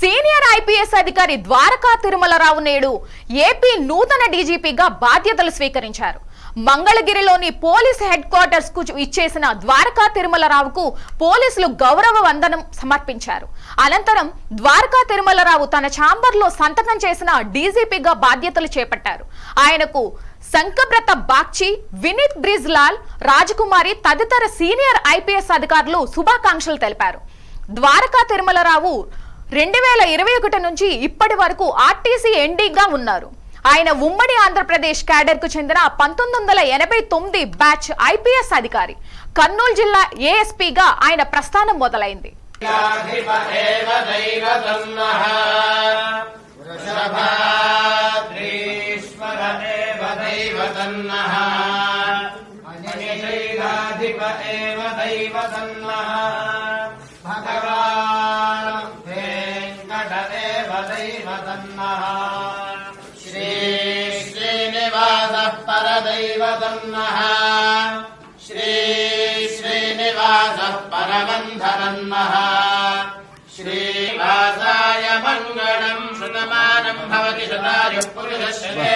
Senior IPS అధికారి ద్వారకా తిరుమలరావు నేడు AP నూతన డీజీపీగా బాధ్యతలు స్వీకరించారు. మంగళగిరిలోని పోలీస్ హెడ్ క్వార్టర్స్కు ఇచ్చేసిన ద్వారకా తిరుమలరావుకు పోలీసులు గౌరవ వందనం సమర్పించారు. అనంతరం ద్వారకా తిరుమలరావు తన ఛాంబర్లో సంతకం చేసిన డీజీపీగా బాధ్యతలు చేపట్టారు. ఆయనకు శంకబ్రత బాగ్చి వినీత్ బ్రిజ్లాల్ రాజకుమారి తదితర సీనియర్ ఐపీఎస్ అధికారులు శుభాకాంక్షలు తెలిపారు. ద్వారకా తిరుమలరావు రెండు వేల ఇరవై ఒకటి నుంచి ఇప్పటి వరకు ఆర్టీసీ ఎండీగా ఉన్నారు ఆయన ఉమ్మడి ఆంధ్రప్రదేశ్ క్యాడర్కు చెందిన పంతొమ్మిది వందల ఎనభై తొమ్మిది బ్యాచ్ ఐపీఎస్ అధికారి కర్నూలు జిల్లా ఏఎస్పీగా ఆయన ప్రస్థానం మొదలైంది భగవ श्री श्रीनिवासः परदैवतन्नः श्री श्रीनिवासः परमन्धरन्नः श्रीवासाय मङ्गलम् श्रुतमानम् भवति शतायुः पुरुषश्रेन्द्रिय